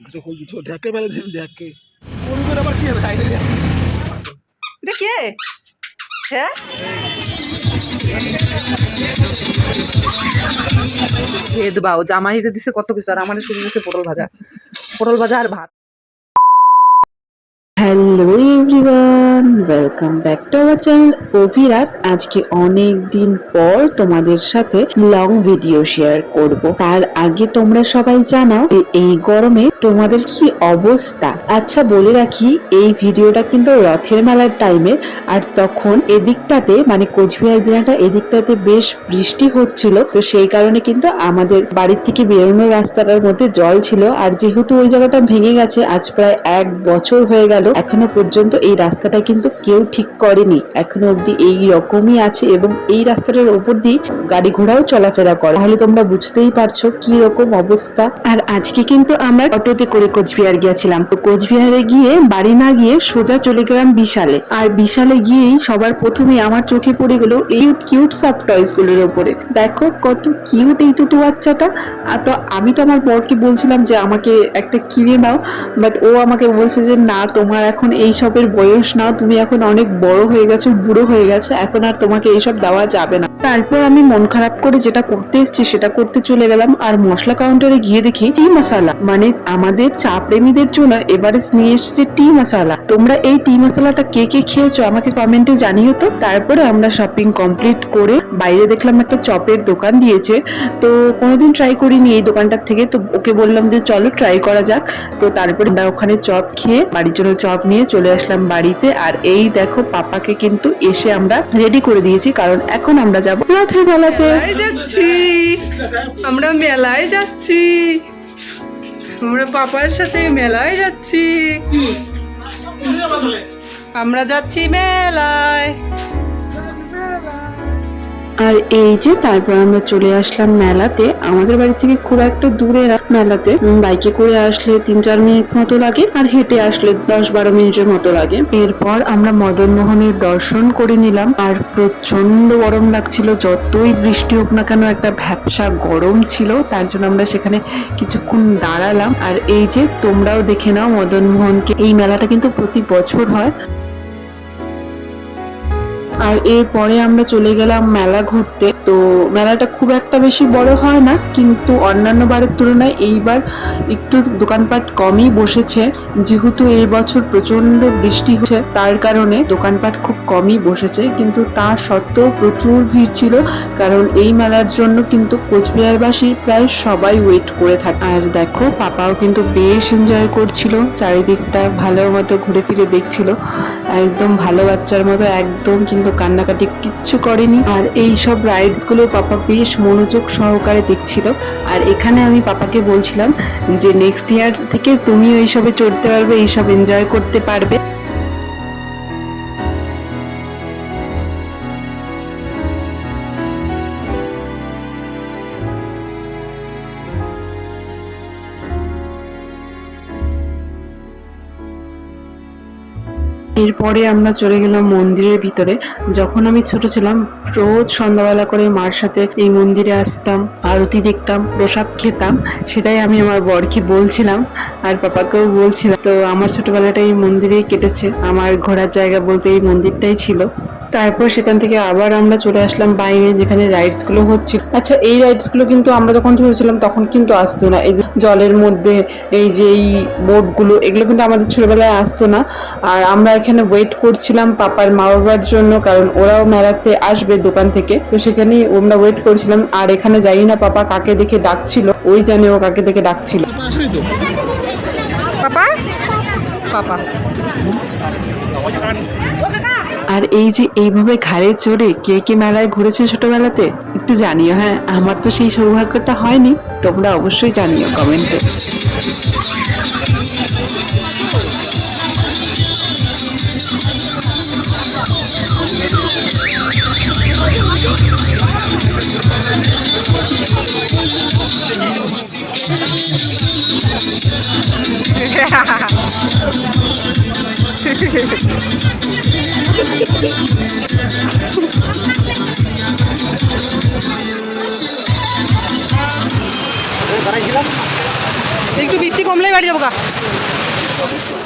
জুতো খোল জুতো ঢেকে ফেলে দিন ঢেকে পরিবার আবার কি? আছে এটা কে? হ্যাঁ? দিছে কত কিছু আর আমার শুরু দিছে পটল ভাজা। পটল ভাজা আর ভাত। Hello everyone welcome back to our channel Abhirat. আজকে অনেক দিন পর তোমাদের সাথে লং ভিডিও শেয়ার করব। তার আগে তোমরা সবাই জানাও যে এই গরমে তোমাদের কি অবস্থা? আচ্ছা বলে রাখি, এই ভিডিওটা কিন্তু রথের মেলার টাইমে আর তখন এদিকটাতে মানে কোচবিহার জেলাটা এদিকটাতে বেশ বৃষ্টি হচ্ছিল। তো সেই কারণে কিন্তু আমাদের বাড়ির থেকে বেরোনোর রাস্তাটার মধ্যে জল ছিল। আর যেহেতু ওই জায়গাটা ভেঙে গেছে, আজ প্রায় এক বছর হয়ে গেল, এখনও পর্যন্ত এই রাস্তাটা কিন্তু কেউ ঠিক করেনি। এখনও অবধি এই রকমই আছে এবং এই রাস্তাটার উপর দিয়ে গাড়ি ঘোড়াও চলাফেরা করে। তাহলে তোমরা বুঝতেই পারছ কি রকম অবস্থা। আর আজকে কিন্তু আমরা অটোতে করে কোচবিহার গিয়েছিলাম। তো কোচবিহারে গিয়ে বাড়ি না গিয়ে সোজা চলে গেলাম বিশালে। আর বিশালে গিয়েই সবার প্রথমে আমার চোখে পড়ে গেল এই কিউট সফট টয়েসগুলোর উপরে দেখো কত কিউট এই দুটো বাচ্চাটা। আর তো আমি তো আমার বরকে বলছিলাম যে আমাকে একটা কিনে নাও বাট ও আমাকে বলছে যে, না, তোমার এখন এই সবের বয়স না তুমি এখন অনেক বড় হয়ে গেছো, বুড়ো হয়ে গেছো, এখন আর তোমাকে এইসব দেওয়া যাবে না। তারপর আমি মন খারাপ করে যেটা করতে এসেছি সেটা করতে চলে গেলাম আর মশলা কাউন্টারে গিয়ে দেখি টি মশলা মানে আমাদের চা প্রেমীদের জন্য এবারে নিয়ে এসেছে টি মশলা তোমরা এই টি মশলাটা কে কে খেয়েছো আমাকে কমেন্টে জানিও তো। তারপরে আমরা শপিং কমপ্লিট করে বাইরে দেখলাম একটা চপের দোকান দিয়েছে। তো কোনোদিন ট্রাই করিনি এই দোকানটার থেকে। তো ওকে বললাম যে চলো ট্রাই করা যাক। তো তারপরে ওখানে চপ খেয়ে বাড়ির জন্য চপ নিয়ে চলে আসলাম বাড়িতে। আর এই দেখো পাপাকে কিন্তু এসে আমরা রেডি করে দিয়েছি, কারণ এখন আমরা যাব রথের বেলাতে যাচ্ছি। আমরা মেলায় যাচ্ছি। আমরা পাপার সাথে মেলায় যাচ্ছি। আমরা যাচ্ছি মেলায়। আর এই যে তারপর আমরা চলে আসলাম মেলাতে। আমাদের বাড়ি থেকে খুব একটা দূরে মেলাতে। বাইকে করে আসলে তিন চার মিনিট মতো লাগে আর হেঁটে আসলে দশ বারো মিনিটের মতো লাগে। এরপর আমরা মদন মোহনের দর্শন করে নিলাম। আর প্রচণ্ড গরম লাগছিল, যতই বৃষ্টি হোক না কেন একটা ভ্যাপসা গরম ছিল। তার জন্য আমরা সেখানে কিছুক্ষণ দাঁড়ালাম। আর এই যে তোমরাও দেখে নাও মদন মোহনকে এই মেলাটা কিন্তু প্রতি বছর হয়। আর এরপরে আমরা চলে গেলাম মেলা ঘুরতে। তো মেলাটা খুব একটা বেশি বড় হয় না, কিন্তু অন্যান্য বারের তুলনায় এইবার একটু দোকানপাট কমই বসেছে। যেহেতু এই বছর প্রচণ্ড বৃষ্টি হচ্ছে, তার কারণে দোকানপাট খুব কমই বসেছে, কিন্তু তা সত্ত্বেও প্রচুর ভিড় ছিল, কারণ এই মেলার জন্য কিন্তু কোচবিহারবাসীর প্রায় সবাই ওয়েট করে থাকে। আর দেখো, পাপাও কিন্তু বেশ এনজয় করছিল, চারিদিকটা ভালো মতো ঘুরে ফিরে দেখছিল, একদম ভালো বাচ্চার মতো, একদম কিন্তু কান্নাকাটি কিচ্ছু করেনি। আর এই সব রাইডসগুলো পাপা বেশ মনোযোগ সহকারে দেখছিল। আর এখানে আমি পাপাকে বলছিলাম যে নেক্সট ইয়ার থেকে তুমি এইসবে চড়তে পারবে, এইসব এনজয় করতে পারবে। এরপরে আমরা চলে গেলাম মন্দিরের ভিতরে। যখন আমি ছোট ছিলাম, রোজ সন্ধ্যাবেলা করে মার সাথে এই মন্দিরে আসতাম, আরতি দেখতাম, প্রসাদ খেতাম, সেটাই আমি আমার বরকে বলছিলাম আর পাপাকেও বলছিলাম। তো আমার ছোটবেলাটা এই মন্দিরেই কেটেছে। আমার ঘোরার জায়গা বলতে এই মন্দিরটাই ছিল। তারপর সেখান থেকে আবার আমরা চলে আসলাম বাইরে, যেখানে রাইডসগুলো হচ্ছিল। আচ্ছা এই রাইডসগুলো কিন্তু আমরা যখন ছোট তখন কিন্তু আসতো না। এই যে জলের মধ্যে, এই যে এই বোটগুলো এগুলো কিন্তু আমাদের ছোটবেলায় আসতো না। আর আমরা এখানে ওয়েট করছিলাম পাপার মা বাবার জন্য কারণ ওরাও মেলাতে আসবে দোকান থেকে। তো সেখানেই আমরা ওয়েট করছিলাম আর এখানে জানি না পাপা কাকে দেখে ডাকছিল ওই জানে ও কাকে দেখে ডাকছিল। পাপা। পাপা। আর এই যে এইভাবে ঘাড়ে চড়ে কে কে মেলায় ঘুরেছে ছোটবেলাতে একটু জানিও হ্যাঁ? আমার তো সেই সৌভাগ্যটা হয়নি তোমরা অবশ্যই জানিও কমেন্টে। একটু বৃষ্টি বৃষ্টি কমলেই বাড়ি যাব গা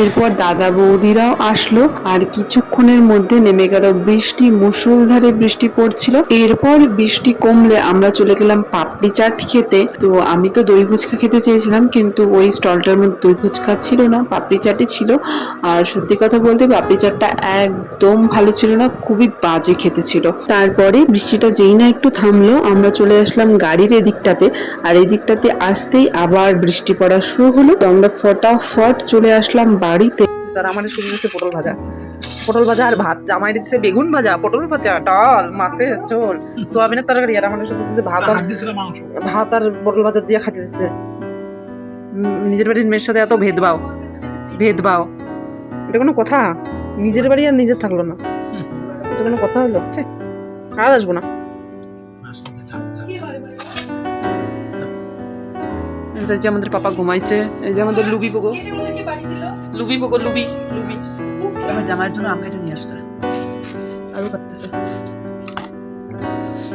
এরপর দাদা বৌদিরাও আসলো আর কিছুক্ষণের মধ্যে নেমে গেল বৃষ্টি, মুষলধারে বৃষ্টি পড়ছিল। এরপর বৃষ্টি কমলে আমরা চলে গেলাম পাপড়ি চাট খেতে। তো আমি তো দই ফুচকা খেতে চেয়েছিলাম, কিন্তু ওই স্টলটার মধ্যে দই ফুচকা ছিল না, পাপড়ি চাটই ছিল। আর সত্যি কথা বলতে পাপড়ি চাটটা একদম ভালো ছিল না, খুবই বাজে খেতে ছিল। তারপরে বৃষ্টিটা যেই না একটু থামলো, আমরা চলে আসলাম গাড়ির এদিকটাতে। আর এদিকটাতে আসতেই আবার বৃষ্টি পড়া শুরু হলো। তো আমরা ফটাফট চলে আসলাম বাড়িতে। স্যার আমার শুরু দিচ্ছে পটল ভাজা। পটল ভাজা আর ভাত জামাই দিচ্ছে বেগুন ভাজা পটল ভাজা ডাল মাছের ঝোল সোয়াবিনের তরকারি আর আমার শুধু দিচ্ছে ভাত আর ভাত আর পটল ভাজা দিয়ে খাইতে দিচ্ছে। নিজের বাড়ির মেয়ের সাথে এত ভেদভাও ভেদভাও এটা কোনো কথা? নিজের বাড়ি আর নিজের থাকল না। এটা কোনো কথা হলো? আর আসব না। এটা যে আমাদের পাপা ঘুমাইছে এই যে আমাদের লুবি পোকো। লুবি পোকো লুবি লুবি। আমার জন্য আম নিয়ে আসতে কাটতেছে।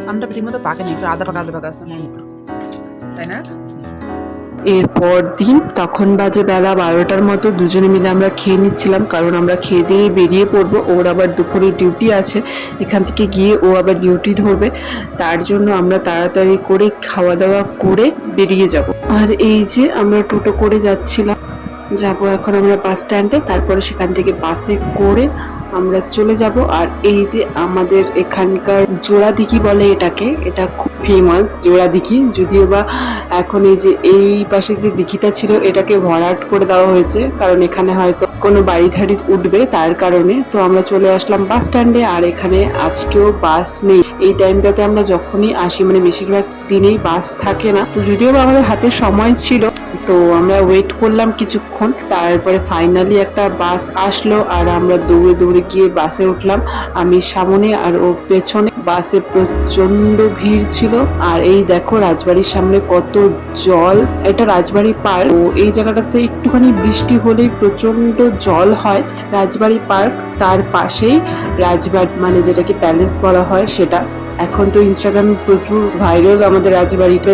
আমটা পাকেনি একটু আধা পাকা আধা পাকা আছে তাই না? এরপর দিন, তখন বাজে বেলা বারোটার মতো, দুজনে মিলে আমরা খেয়ে নিচ্ছিলাম, কারণ আমরা খেয়ে দিয়ে বেরিয়ে পড়ব। ওর আবার দুপুরে ডিউটি আছে, এখান থেকে গিয়ে ও আবার ডিউটি ধরবে। তার জন্য আমরা তাড়াতাড়ি করে খাওয়া দাওয়া করে বেরিয়ে যাব। আর এই যে আমরা টোটো করে যাচ্ছিলাম যাব এখন আমরা বাস স্ট্যান্ডে তারপরে সেখান থেকে বাসে করে আমরা চলে যাব। আর এই যে আমাদের এখানকার জোড়া দিঘি বলে এটাকে, এটা খুব ফেমাস জোড়া দিঘি যদিও বা এখন এই যে এই পাশে যে দিঘিটা ছিল, এটাকে ভরাট করে দেওয়া হয়েছে। কারণ এখানে হয়তো কোনো বাড়ি ঠাড়ি উঠবে তার কারণে। তো আমরা চলে আসলাম বাস স্ট্যান্ডে আর এখানে আজকেও বাস নেই। এই টাইমটাতে আমরা যখনই আসি মানে বেশিরভাগ দিনেই বাস থাকে না। তো যদিও বা আমাদের হাতে সময় ছিল তো আমরা ওয়েট করলাম কিছুক্ষণ। তারপরে ফাইনালি একটা বাস আসলো আর আমরা দৌড়ে দৌড়ে গিয়ে বাসে উঠলাম। আমি সামনে আর ও পেছনে। বাসে প্রচণ্ড ভিড় ছিল। আর এই দেখো রাজবাড়ির সামনে কত জল। এটা রাজবাড়ি পার্ক। ও এই জায়গাটাতে একটুখানি বৃষ্টি হলেই প্রচণ্ড জল হয়। রাজবাড়ি পার্ক, তার পাশেই রাজবাড়ি মানে যেটাকে প্যালেস বলা হয় সেটা। এখন তো ইনস্টাগ্রামে প্রচুর ভাইরাল আমাদের রাজবাড়িতে।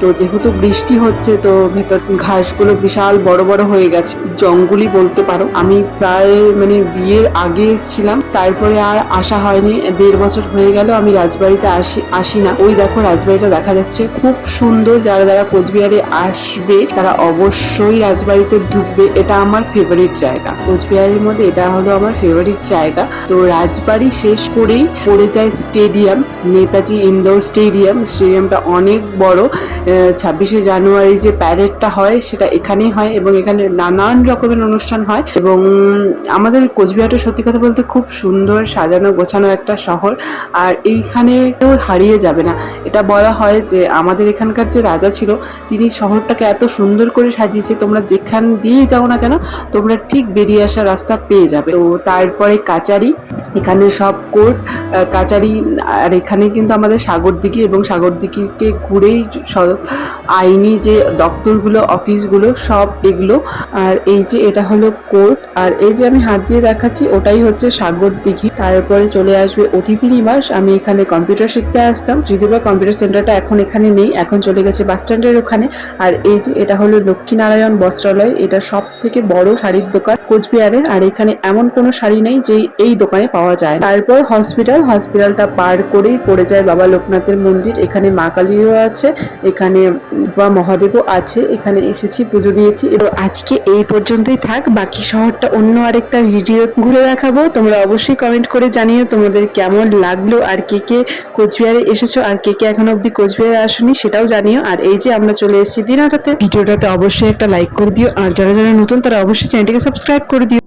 তো যেহেতু বৃষ্টি হচ্ছে, তো ভেতর ঘাসগুলো বিশাল বড় বড় হয়ে গেছে। জঙ্গলই বলতে পারো। আমি প্রায় মানে বিয়ের আগে এসেছিলাম, তারপরে আর আসা হয়নি। দেড় বছর হয়ে গেল, আমি রাজবাড়িতে আসি আসি না। ওই দেখো রাজবাড়িটা দেখা যাচ্ছে। খুব সুন্দর যারা যারা কোচবিহারে আসবে, তারা অবশ্যই রাজবাড়িতে ঢুকবে। এটা আমার ফেভারিট জায়গা। কোচবিহারের মধ্যে এটা হলো আমার ফেভারিট জায়গা। তো রাজবাড়ি শেষ করেই পড়ে যায় স্টেডিয়াম নেতাজি ইনডোর স্টেডিয়াম স্টেডিয়ামটা অনেক বড়। ছাব্বিশে জানুয়ারি যে প্যারেডটা হয়, সেটা এখানেই হয় এবং এখানে নানান রকমের অনুষ্ঠান হয় এবং আমাদের কোচবিহারটা সত্যি কথা বলতে খুব সুন্দর সাজানো গোছানো একটা শহর আর এইখানে কেউ হারিয়ে যাবে না। এটা বলা হয় যে আমাদের এখানকার যে রাজা ছিল, তিনি শহরটাকে এত সুন্দর করে সাজিয়েছে, তোমরা যেখান দিয়েই যাও না কেন, তোমরা ঠিক বেরিয়ে আসার রাস্তা পেয়ে যাবে। তো তারপরে কাচারি, এখানে সব কোর্ট কাচারি, আর এখানে কিন্তু আমাদের সাগর দিঘি এবং সাগর দিঘিকে ঘুরেই সব আইনি যে দপ্তরগুলো, অফিসগুলো, সব এগুলো। আর এই যে এটা হলো কোর্ট, আর এই যে আমি হাত দিয়ে দেখাচ্ছি, ওটাই হচ্ছে সাগর দিঘি তারপরে চলে আসবে অতিথি নিবাস। আমি এখানে কম্পিউটার শিখতে আসতাম। যদিও বা কম্পিউটার সেন্টারটা এখন এখানে নেই, এখন চলে গেছে বাস স্ট্যান্ডের ওখানে। আর এই যে এটা হলো লক্ষ্মীনারায়ণ বস্ত্রালয়। এটা সব থেকে বড় শাড়ির দোকান কোচবিহারের। আর এখানে এমন কোনো শাড়ি নেই যে এই দোকানে পাওয়া যায় তারপর হসপিটাল। হসপিটালটা পার করেই পড়ে যায় বাবা লোকনাথের মন্দির। এখানে মা কালীও আছে। এখানে বা মহাদেবও আছে, এখানে এসেছি, পুজো দিয়েছি। এবং আজকে এই পর্যন্তই থাক, বাকি শহরটা অন্য আরেকটা ভিডিও ঘুরে দেখাবো। তোমরা অবশ্যই কমেন্ট করে জানিও তোমাদের কেমন লাগল, আর কে কে কোচবিহারে এসেছ, আর কে কে এখনও অবধি কোচবিহারে আসনি সেটাও জানিও। আর এই যে আমরা চলে এসেছি দিনাটাতে, ভিডিওটাতে অবশ্যই একটা লাইক করে দিও, আর যারা যারা নতুন তারা অবশ্যই চ্যানেলটিকে সাবস্ক্রাইব করে দিও।